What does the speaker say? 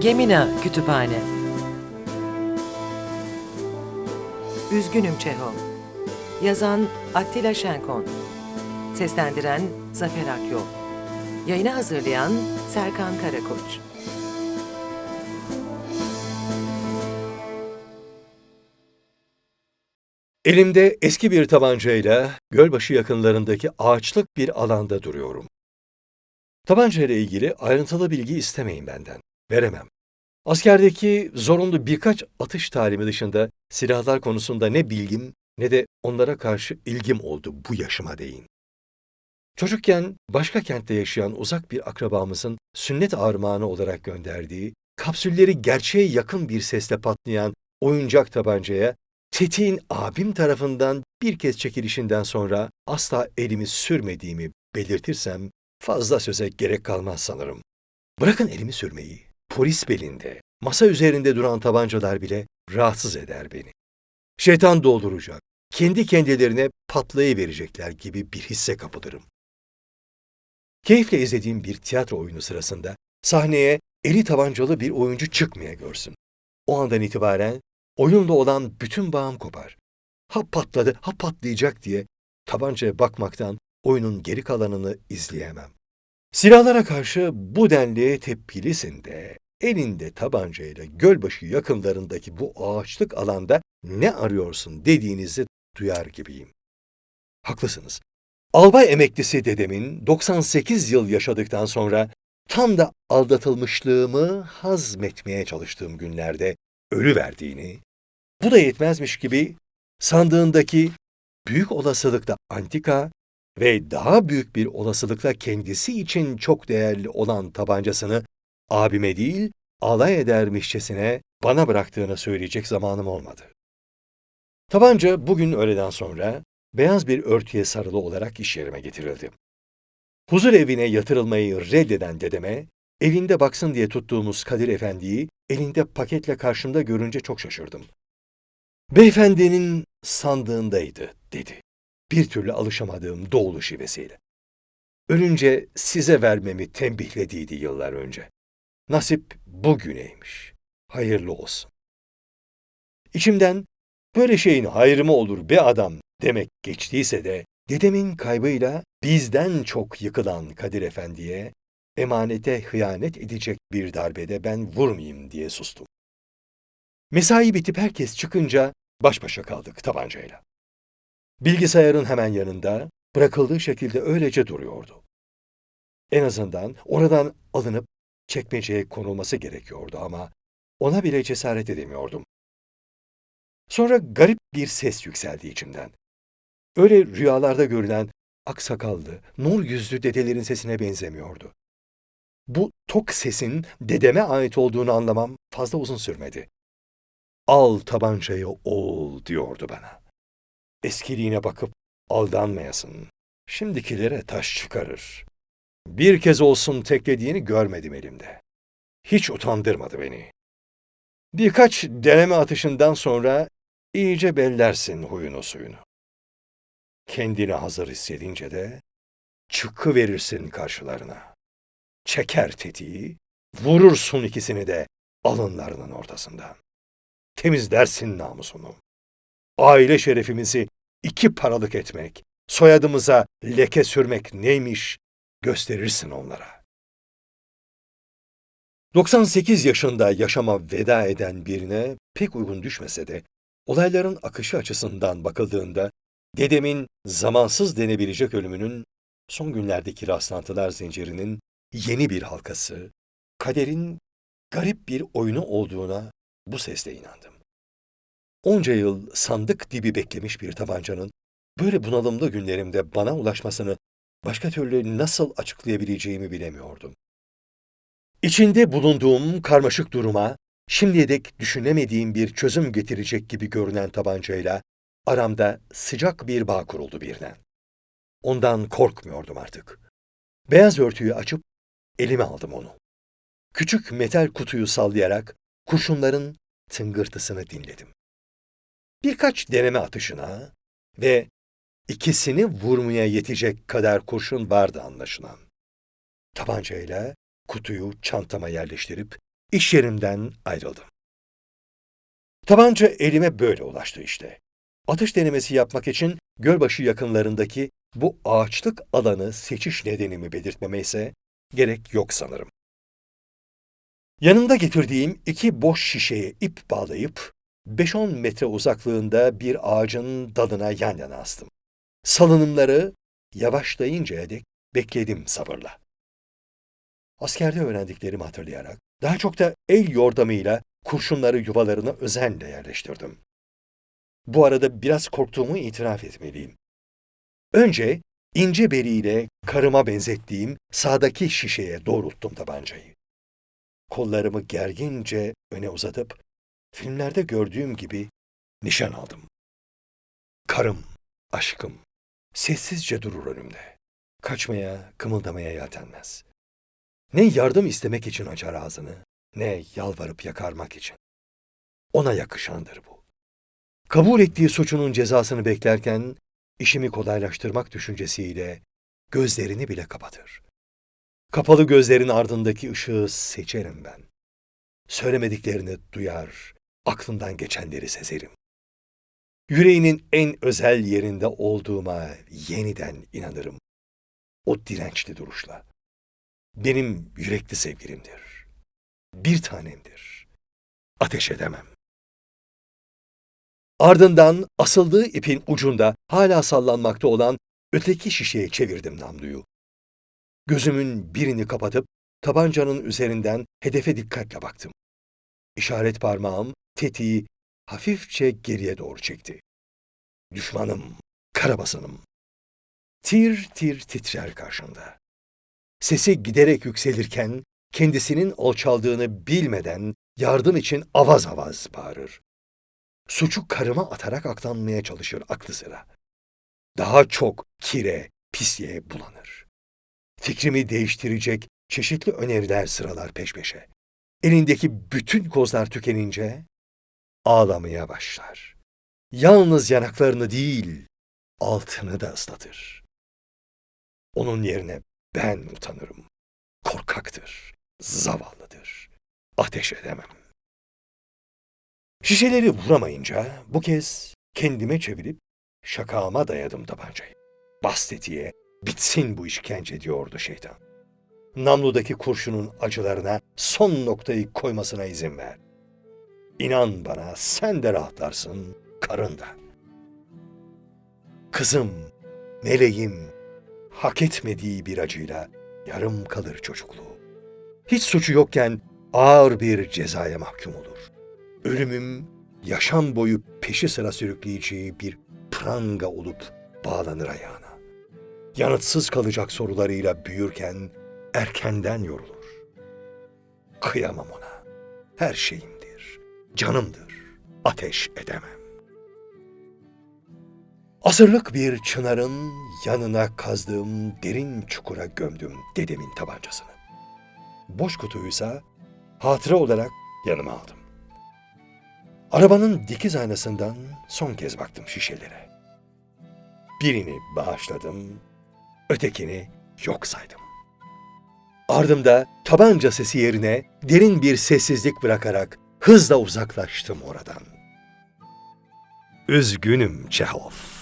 Gemina Kütüphane Üzgünüm Çehov. Yazan Attila Şenkon. Seslendiren Zafer Akyol. Yayına hazırlayan Serkan Karakoç. Elimde eski bir tabancayla Gölbaşı yakınlarındaki ağaçlık bir alanda duruyorum. Tabancayla ilgili ayrıntılı bilgi istemeyin benden. Veremem. Askerdeki zorunlu birkaç atış talimi dışında silahlar konusunda ne bilgim ne de onlara karşı ilgim oldu bu yaşıma değin. Çocukken başka kentte yaşayan uzak bir akrabamızın sünnet armağanı olarak gönderdiği, kapsülleri gerçeğe yakın bir sesle patlayan oyuncak tabancaya tetiğin abim tarafından bir kez çekilişinden sonra asla elimi sürmediğimi belirtirsem fazla söze gerek kalmaz sanırım. Bırakın elimi sürmeyi, polis belinde, masa üzerinde duran tabancalar bile rahatsız eder beni. Şeytan dolduracak, kendi kendilerine patlayıverecekler gibi bir hisse kapılırım. Keyifle izlediğim bir tiyatro oyunu sırasında sahneye eli tabancalı bir oyuncu çıkmaya görsün. O andan itibaren oyunla olan bütün bağım kopar. Ha patladı, ha patlayacak diye tabancaya bakmaktan oyunun geri kalanını izleyemem. Silahlara karşı bu denli tepkilisin de elinde tabancayla gölbaşı yakınlarındaki bu ağaçlık alanda ne arıyorsun dediğinizi duyar gibiyim. Haklısınız. Albay emeklisi dedemin 98 yıl yaşadıktan sonra tam da aldatılmışlığımı hazmetmeye çalıştığım günlerde ölü verdiğini, bu da yetmezmiş gibi sandığındaki büyük olasılıkla antika ve daha büyük bir olasılıkla kendisi için çok değerli olan tabancasını abime değil alay edermişçesine bana bıraktığını söyleyecek zamanım olmadı. Tabanca bugün öğleden sonra beyaz bir örtüye sarılı olarak iş yerime getirildi. Huzur evine yatırılmayı reddeden dedeme, evinde baksın diye tuttuğumuz Kadir Efendi'yi elinde paketle karşımda görünce çok şaşırdım. Beyefendinin sandığındaydı, dedi. Bir türlü alışamadığım doğulu şivesiyle. Ölünce size vermemi tembihlediydi yıllar önce. Nasip bugüneymiş. Hayırlı olsun. İçimden böyle şeyin hayrı mı olur be adam demek geçtiyse de dedemin kaybıyla bizden çok yıkılan Kadir Efendi'ye emanete hıyanet edecek bir darbede ben vurmayayım diye sustum. Mesai bitip herkes çıkınca baş başa kaldık tabancayla. Bilgisayarın hemen yanında bırakıldığı şekilde öylece duruyordu. En azından oradan alınıp çekmeceye konulması gerekiyordu ama ona bile cesaret edemiyordum. Sonra garip bir ses yükseldi içimden. Öyle rüyalarda görülen aksakallı, nur yüzlü dedelerin sesine benzemiyordu. Bu tok sesin dedeme ait olduğunu anlamam fazla uzun sürmedi. Al tabancayı oğul diyordu bana. Eskiliğine bakıp aldanmayasın. Şimdikilere taş çıkarır. Bir kez olsun teklediğini görmedim elimde. Hiç utandırmadı beni. Birkaç deneme atışından sonra iyice bellersin huyunu suyunu. Kendini hazır hissedince de çıkı verirsin karşılarına. Çeker tetiği, vurursun ikisini de alınlarının ortasından. Temizlersin namusunu. Aile şerefimizi iki paralık etmek, soyadımıza leke sürmek neymiş gösterirsin onlara. 98 yaşında yaşama veda eden birine pek uygun düşmese de, olayların akışı açısından bakıldığında, dedemin zamansız denebilecek ölümünün son günlerdeki rastlantılar zincirinin yeni bir halkası, kaderin garip bir oyunu olduğuna bu sesle inandım. Onca yıl sandık dibi beklemiş bir tabancanın böyle bunalımlı günlerimde bana ulaşmasını başka türlü nasıl açıklayabileceğimi bilemiyordum. İçinde bulunduğum karmaşık duruma, şimdiye dek düşünemediğim bir çözüm getirecek gibi görünen tabancayla aramda sıcak bir bağ kuruldu birden. Ondan korkmuyordum artık. Beyaz örtüyü açıp elime aldım onu. Küçük metal kutuyu sallayarak kurşunların tıngırtısını dinledim. Birkaç deneme atışına ve ikisini vurmaya yetecek kadar kurşun vardı anlaşılan. Tabancayla kutuyu çantama yerleştirip iş yerimden ayrıldım. Tabanca elime böyle ulaştı işte. Atış denemesi yapmak için Gölbaşı yakınlarındaki bu ağaçlık alanı seçiş nedenimi belirtmeme ise gerek yok sanırım. Yanımda getirdiğim iki boş şişeye ip bağlayıp 5-10 metre uzaklığında bir ağacın dalına yan yana astım. Salınımları yavaşlayıncaya dek bekledim sabırla. Askerde öğrendiklerimi hatırlayarak daha çok da el yordamıyla kurşunları yuvalarına özenle yerleştirdim. Bu arada biraz korktuğumu itiraf etmeliyim. Önce ince beliyle karıma benzettiğim sağdaki şişeye doğrulttum tabancayı. Kollarımı gergince öne uzatıp filmlerde gördüğüm gibi nişan aldım. Karım, aşkım, sessizce durur önümde. Kaçmaya, kımıldamaya yeltenmez. Ne yardım istemek için açar ağzını, ne yalvarıp yakarmak için. Ona yakışandır bu. Kabul ettiği suçunun cezasını beklerken, işimi kolaylaştırmak düşüncesiyle gözlerini bile kapatır. Kapalı gözlerin ardındaki ışığı seçerim ben. Söylemediklerini duyar, aklından geçenleri sezerim. Yüreğinin en özel yerinde olduğuma yeniden inanırım. O dirençli duruşla. Benim yürekli sevgilimdir. Bir tanemdir. Ateş edemem. Ardından asıldığı ipin ucunda hala sallanmakta olan öteki şişeye çevirdim namluyu. Gözümün birini kapatıp tabancanın üzerinden hedefe dikkatle baktım. İşaret parmağım tetiği hafifçe geriye doğru çekti. Düşmanım, karabasanım. Tir tir titrer karşımda. Sesi giderek yükselirken kendisinin alçaldığını bilmeden yardım için avaz avaz bağırır. Suçu karıma atarak aklanmaya çalışır aklı sıra. Daha çok kire, pisliğe bulanır. Fikrimi değiştirecek çeşitli öneriler sıralar peş peşe. Elindeki bütün kozlar tükenince ağlamaya başlar. Yalnız yanaklarını değil, altını da ıslatır. Onun yerine ben utanırım. Korkaktır, zavallıdır. Ateş edemem. Şişeleri vuramayınca bu kez kendime çevirip şakağıma dayadım tabancayı. Bas tetiğe, bitsin bu işkence diyordu şeytan. Namludaki kurşunun acılarına son noktayı koymasına izin ver. İnan bana sen de rahatlarsın, karın da. Kızım, meleğim, hak etmediği bir acıyla yarım kalır çocukluğu. Hiç suçu yokken ağır bir cezaya mahkum olur. Ölümüm yaşam boyu peşi sıra sürükleyeceği bir pranga olup bağlanır ayağına. Yanıtsız kalacak sorularıyla büyürken erkenden yorulur. Kıyamam ona. Her şeyimdir, canımdır. Ateş edemem. Asırlık bir çınarın yanına kazdığım derin çukura gömdüm dedemin tabancasını. Boş kutuysa hatıra olarak yanıma aldım. Arabanın dikiz aynasından son kez baktım şişelere. Birini bağışladım, ötekini yok saydım. Ardımda tabanca sesi yerine derin bir sessizlik bırakarak hızla uzaklaştım oradan. Üzgünüm Çehov.